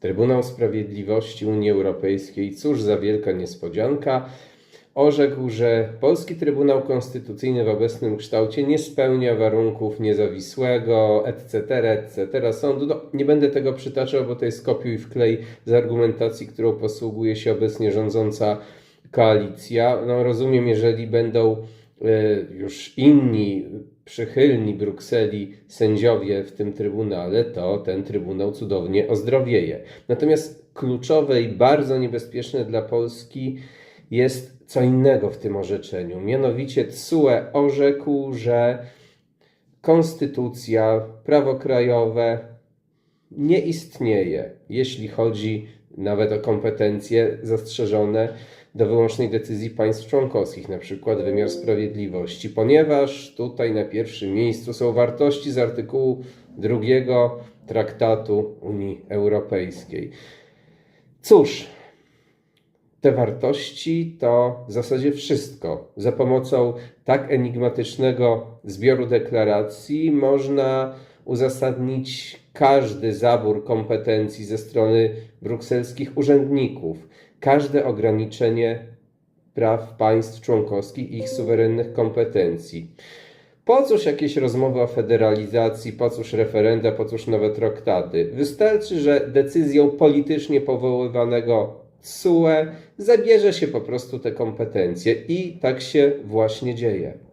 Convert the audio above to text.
Trybunał Sprawiedliwości Unii Europejskiej, cóż za wielka niespodzianka, orzekł, że polski Trybunał Konstytucyjny w obecnym kształcie nie spełnia warunków niezawisłego, etc., etc. sądu. No, nie będę tego przytaczał, bo to jest kopiuj wklej z argumentacji, którą posługuje się obecnie rządząca koalicja. No, rozumiem, jeżeli będą już inni przychylni Brukseli sędziowie w tym trybunale, to ten trybunał cudownie ozdrowieje. Natomiast kluczowe i bardzo niebezpieczne dla Polski jest co innego w tym orzeczeniu. Mianowicie TSUE orzekł, że konstytucja, prawo krajowe nie istnieje, jeśli chodzi nawet o kompetencje zastrzeżone do wyłącznej decyzji państw członkowskich, na przykład wymiar sprawiedliwości, ponieważ tutaj na pierwszym miejscu są wartości z artykułu drugiego Traktatu Unii Europejskiej. Cóż, te wartości to w zasadzie wszystko. Za pomocą tak enigmatycznego zbioru deklaracji można uzasadnić każdy zabór kompetencji ze strony brukselskich urzędników, każde ograniczenie praw państw członkowskich i ich suwerennych kompetencji. Po cóż jakieś rozmowy o federalizacji, po cóż referenda, po cóż nowe traktaty? Wystarczy, że decyzją politycznie powoływanego TSUE zabierze się po prostu te kompetencje i tak się właśnie dzieje.